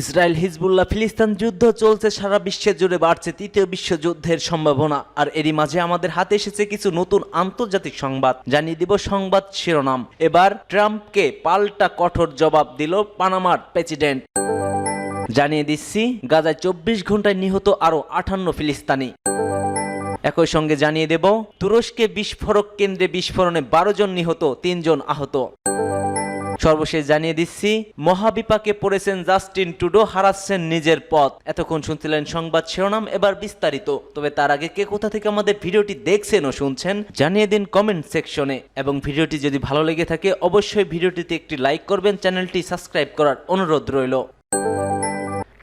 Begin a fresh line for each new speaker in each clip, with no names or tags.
Israel Hezbollah ফিলিস্তান যুদ্ধ চলছে সারা বিশ্বে জুড়ে বাড়ছে তৃতীয় বিশ্বযুদ্ধের সম্ভাবনা আর এরই মাঝে আমাদের হাতে এসেছে কিছু নতুন আন্তর্জাতিক সংবাদ জানিয়ে দিব সংবাদ শিরোনাম এবার ট্রাম্পকে পাল্টা কঠোর জবাব দিল পানামার প্রেসিডেন্ট জানিয়ে দিচ্ছি গাজায় চব্বিশ ঘন্টায় নিহত আরও আঠান্ন ফিলিস্তানি একই সঙ্গে জানিয়ে দেব তুরস্কে বিস্ফোরক কেন্দ্রে বিস্ফোরণে বারো জন নিহত তিনজন আহত সর্বশেষ জানিয়ে দিচ্ছি মহাবিপাকে পড়েছেন জাস্টিন টুডো হারাচ্ছেন নিজের পথ এতক্ষণ শুনছিলেন সংবাদ শিরোনাম এবার বিস্তারিত তবে তার আগে কে কোথা থেকে আমাদের ভিডিওটি দেখছেন ও শুনছেন জানিয়ে দিন কমেন্ট সেকশনে এবং ভিডিওটি যদি ভালো লেগে থাকে অবশ্যই ভিডিওটিতে একটি লাইক করবেন চ্যানেলটি সাবস্ক্রাইব করার অনুরোধ রইল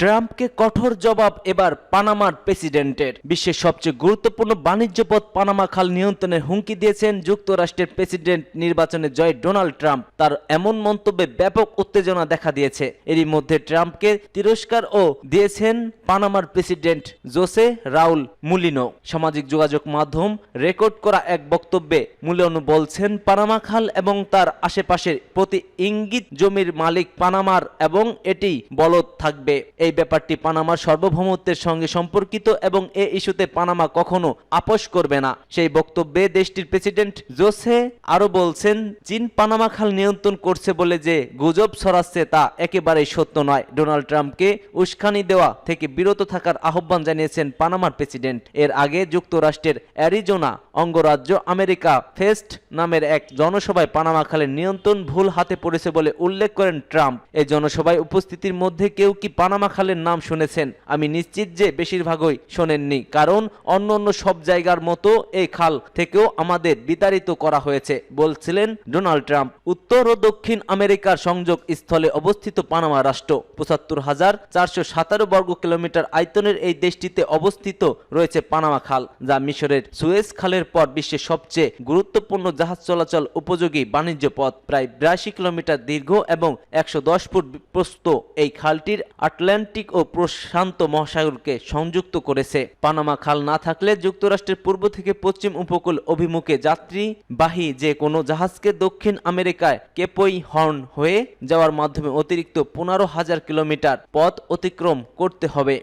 ট্রাম্পকে কঠোর জবাব এবার পানামার প্রেসিডেন্টের বিশ্বের সবচেয়ে গুরুত্বপূর্ণ বাণিজ্য পথ পানামা খাল নিয়ন্ত্রণের হুমকি দিয়েছেন যুক্তরাষ্ট্রের প্রেসিডেন্ট নির্বাচনে জয় ডোনাল্ড ট্রাম্প তার এমন মন্তব্যে ব্যাপক উত্তেজনা দেখা দিয়েছে এরই মধ্যে ট্রাম্পকে তিরস্কার ও দিয়েছেন পানামার প্রেসিডেন্ট জোসে রাউল মুলিনো সামাজিক যোগাযোগ মাধ্যম রেকর্ড করা এক বক্তব্যে মুলিনো বলছেন পানামা খাল এবং তার আশেপাশের প্রতি ইঙ্গিত জমির মালিক পানামার এবং এটি বলদ থাকবে এই ব্যাপারটি পানামার সার্বভৌমত্বের সঙ্গে সম্পর্কিত এবং এ ইস্যুতে পানামা কখনো আপোষ করবে না সেই বক্তব্যে দেশটির প্রেসিডেন্ট জোসে আরও বলছেন চীন পানামা খাল নিয়ন্ত্রণ করছে বলে যে গুজব ছড়াচ্ছে তা একেবারেই সত্য নয় ডোনাল্ড ট্রাম্পকে উস্কানি দেওয়া থেকে বিরত থাকার আহ্বান জানিয়েছেন পানামার প্রেসিডেন্ট এর আগে যুক্তরাষ্ট্রের অ্যারিজোনা অঙ্গরাজ্য আমেরিকা ফেস্ট নামের এক জনসভায় পানামা খালের নিয়ন্ত্রণ ভুল হাতে পড়েছে বলে উল্লেখ করেন ট্রাম্প এই জনসভায় উপস্থিতির মধ্যে কেউ কি পানামা খালের নাম শুনেছেন আমি নিশ্চিত যে বেশিরভাগই শোনেননি কারণ অন্য অন্য সব জায়গার মতো এই খাল থেকেও আমাদের বিতাড়িত করা হয়েছে বলছিলেন ডোনাল্ড ট্রাম্প উত্তর ও দক্ষিণ আমেরিকার সংযোগ স্থলে অবস্থিত পানামা রাষ্ট্র পঁচাত্তর হাজার চারশো সাতারো বর্গ কিলোমিটার আয়তনের এই দেশটিতে অবস্থিত রয়েছে পানামা খাল যা মিশরের সুয়েস খালের ইউরোপের পর বিশ্বের সবচেয়ে গুরুত্বপূর্ণ জাহাজ চলাচল উপযোগী বাণিজ্য পথ প্রায় বিরাশি কিলোমিটার দীর্ঘ এবং একশো ফুট প্রস্ত এই খালটির আটলান্টিক ও প্রশান্ত মহাসাগরকে সংযুক্ত করেছে পানামা খাল না থাকলে যুক্তরাষ্ট্রের পূর্ব থেকে পশ্চিম উপকূল অভিমুখে যাত্রীবাহী যে কোনো জাহাজকে দক্ষিণ আমেরিকায় কেপই হর্ন হয়ে যাওয়ার মাধ্যমে অতিরিক্ত পনেরো হাজার কিলোমিটার পথ অতিক্রম করতে হবে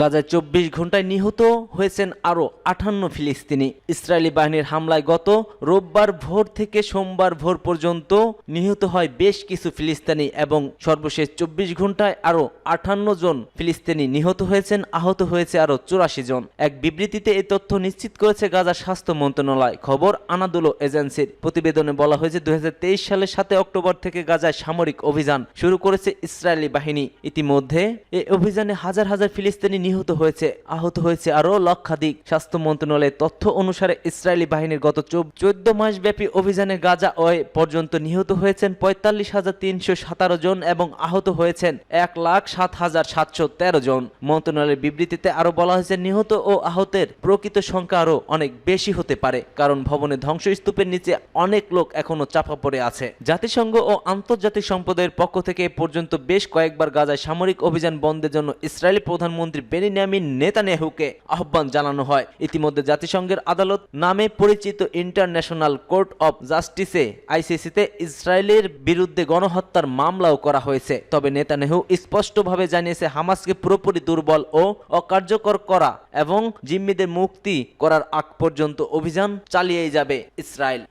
গাজায় চব্বিশ ঘন্টায় নিহত হয়েছেন আরও আঠান্ন ফিলিস্তিনি ইসরায়েলি বাহিনীর হামলায় গত রোববার ভোর থেকে সোমবার ভোর পর্যন্ত নিহত হয় বেশ কিছু ফিলিস্তিনি এবং সর্বশেষ চব্বিশ ঘন্টায় আরও আঠান্ন জন ফিলিস্তিনি নিহত হয়েছেন আহত হয়েছে আরও চুরাশি জন এক বিবৃতিতে এই তথ্য নিশ্চিত করেছে গাজার স্বাস্থ্য মন্ত্রণালয় খবর আনাদুলো এজেন্সির প্রতিবেদনে বলা হয়েছে দু সালের সাথে অক্টোবর থেকে গাজায় সামরিক অভিযান শুরু করেছে ইসরায়েলি বাহিনী ইতিমধ্যে এই অভিযানে হাজার হাজার ফিলিস্তিনি নিহত হয়েছে আহত হয়েছে আরও লক্ষাধিক স্বাস্থ্য মন্ত্রণালয়ের তথ্য অনুসারে ইসরায়েলি বাহিনীর গত চোদ্দ মাস ব্যাপী অভিযানে গাজা ওয়ে পর্যন্ত নিহত হয়েছেন পঁয়তাল্লিশ হাজার তিনশো সাতারো জন এবং আহত হয়েছেন এক লাখ সাত হাজার সাতশো তেরো জন মন্ত্রণালয়ের বিবৃতিতে আরও বলা হয়েছে নিহত ও আহতের প্রকৃত সংখ্যা আরও অনেক বেশি হতে পারে কারণ ভবনের ধ্বংসস্তূপের নিচে অনেক লোক এখনও চাপা পড়ে আছে জাতিসংঘ ও আন্তর্জাতিক সম্প্রদায়ের পক্ষ থেকে পর্যন্ত বেশ কয়েকবার গাজায় সামরিক অভিযান বন্ধের জন্য ইসরায়েলি প্রধানমন্ত্রী বেনিয়ামিন নেতানেহুকে আহ্বান জানানো হয় ইতিমধ্যে জাতিসংঘের আদালত নামে পরিচিত ইন্টারন্যাশনাল কোর্ট অব জাস্টিসে আইসিসিতে ইসরায়েলের বিরুদ্ধে গণহত্যার মামলাও করা হয়েছে তবে নেতানেহু স্পষ্টভাবে জানিয়েছে হামাসকে পুরোপুরি দুর্বল ও অকার্যকর করা এবং জিম্মিদের মুক্তি করার আগ পর্যন্ত অভিযান চালিয়েই যাবে ইসরায়েল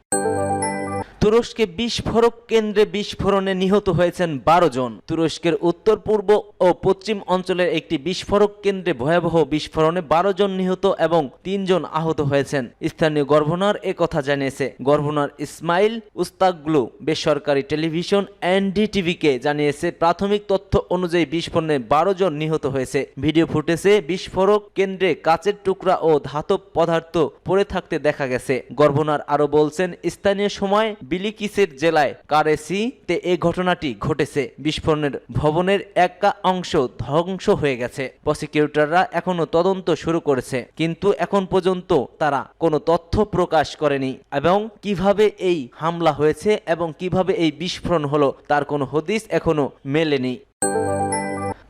তুরস্কে বিস্ফোরক কেন্দ্রে বিস্ফোরণে নিহত হয়েছেন বারো জন তুরস্কের উত্তর পূর্ব ও পশ্চিম অঞ্চলের একটি বিস্ফোরক কেন্দ্রে ভয়াবহ বিস্ফোরণে বারো জন নিহত এবং তিনজন আহত হয়েছেন স্থানীয় গভর্নর কথা জানিয়েছে গভর্নর ইসমাইল উস্তাগলু বেসরকারি টেলিভিশন এনডি কে জানিয়েছে প্রাথমিক তথ্য অনুযায়ী বিস্ফোরণে বারো জন নিহত হয়েছে ভিডিও ফুটেজে বিস্ফোরক কেন্দ্রে কাচের টুকরা ও ধাতব পদার্থ পড়ে থাকতে দেখা গেছে গভর্নর আরও বলছেন স্থানীয় সময় বিলিকিসের জেলায় কারেসিতে এ ঘটনাটি ঘটেছে বিস্ফোরণের ভবনের একা অংশ ধ্বংস হয়ে গেছে প্রসিকিউটররা এখনো তদন্ত শুরু করেছে কিন্তু এখন পর্যন্ত তারা কোনো তথ্য প্রকাশ করেনি এবং কিভাবে এই হামলা হয়েছে এবং কিভাবে এই বিস্ফোরণ হলো তার কোনো হদিস এখনো মেলেনি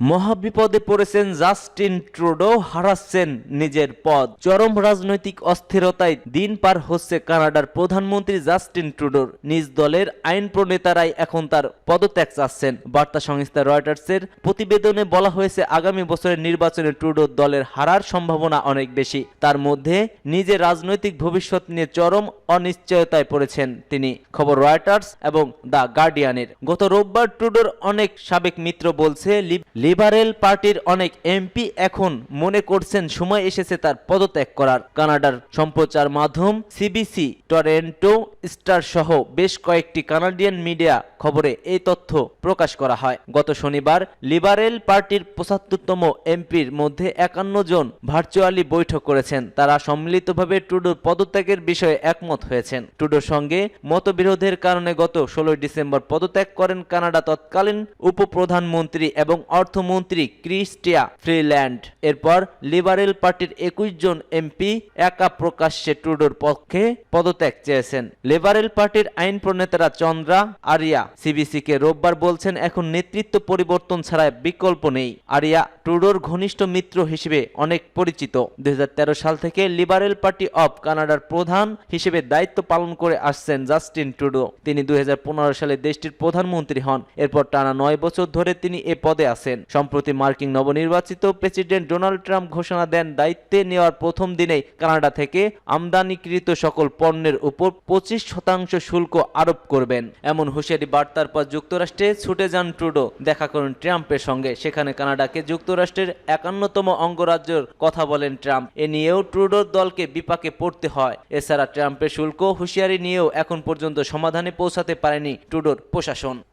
মহাবিপদে পড়েছেন জাস্টিন ট্রুডো হারাচ্ছেন নিজের পদ চরম রাজনৈতিক অস্থিরতায় দিন পার হচ্ছে কানাডার প্রধানমন্ত্রী জাস্টিন ট্রুডোর নিজ দলের আইন প্রণেতারাই এখন তার পদত্যাগ চাচ্ছেন বার্তা সংস্থা রয়টার্সের প্রতিবেদনে বলা হয়েছে আগামী বছরের নির্বাচনে ট্রুডোর দলের হারার সম্ভাবনা অনেক বেশি তার মধ্যে নিজের রাজনৈতিক ভবিষ্যৎ নিয়ে চরম অনিশ্চয়তায় পড়েছেন তিনি খবর রয়টার্স এবং দ্য গার্ডিয়ানের গত রোববার ট্রুডোর অনেক সাবেক মিত্র বলছে লিব লিবারেল পার্টির অনেক এমপি এখন মনে করছেন সময় এসেছে তার পদত্যাগ করার কানাডার সম্প্রচার মাধ্যম সিবিসি টরেন্টো স্টার সহ বেশ কয়েকটি কানাডিয়ান মিডিয়া খবরে এই তথ্য প্রকাশ করা হয় গত শনিবার লিবারেল পার্টির পঁচাত্তরতম এমপির মধ্যে একান্ন জন ভার্চুয়ালি বৈঠক করেছেন তারা সম্মিলিতভাবে টুডোর পদত্যাগের বিষয়ে একমত হয়েছেন টুডোর সঙ্গে মতবিরোধের কারণে গত ষোলোই ডিসেম্বর পদত্যাগ করেন কানাডা তৎকালীন উপপ্রধানমন্ত্রী এবং অর্থ অর্থমন্ত্রী ক্রিস্টিয়া ফ্রিল্যান্ড এরপর লিবারেল পার্টির একুশ জন এমপি একা প্রকাশ্যে ট্রুডোর পক্ষে পদত্যাগ চেয়েছেন লিবারেল পার্টির আইন প্রণেতারা চন্দ্রা আরিয়া সিবিসি কে রোববার বলছেন এখন নেতৃত্ব পরিবর্তন ছাড়া বিকল্প নেই আরিয়া ট্রুডোর ঘনিষ্ঠ মিত্র হিসেবে অনেক পরিচিত দুই সাল থেকে লিবারেল পার্টি অব কানাডার প্রধান হিসেবে দায়িত্ব পালন করে আসছেন জাস্টিন ট্রুডো তিনি দুই সালে দেশটির প্রধানমন্ত্রী হন এরপর টানা নয় বছর ধরে তিনি এ পদে আছেন সম্প্রতি মার্কিন নবনির্বাচিত প্রেসিডেন্ট ডোনাল্ড ট্রাম্প ঘোষণা দেন দায়িত্বে নেওয়ার প্রথম দিনেই কানাডা থেকে আমদানিকৃত সকল পণ্যের উপর পঁচিশ শতাংশ শুল্ক আরোপ করবেন এমন হুঁশিয়ারি বার্তার পর যুক্তরাষ্ট্রে ছুটে যান ট্রুডো দেখা করেন ট্রাম্পের সঙ্গে সেখানে কানাডাকে যুক্তরাষ্ট্রের একান্নতম অঙ্গরাজ্যের কথা বলেন ট্রাম্প এ নিয়েও ট্রুডোর দলকে বিপাকে পড়তে হয় এছাড়া ট্রাম্পের শুল্ক হুঁশিয়ারি নিয়েও এখন পর্যন্ত সমাধানে পৌঁছাতে পারেনি ট্রুডোর প্রশাসন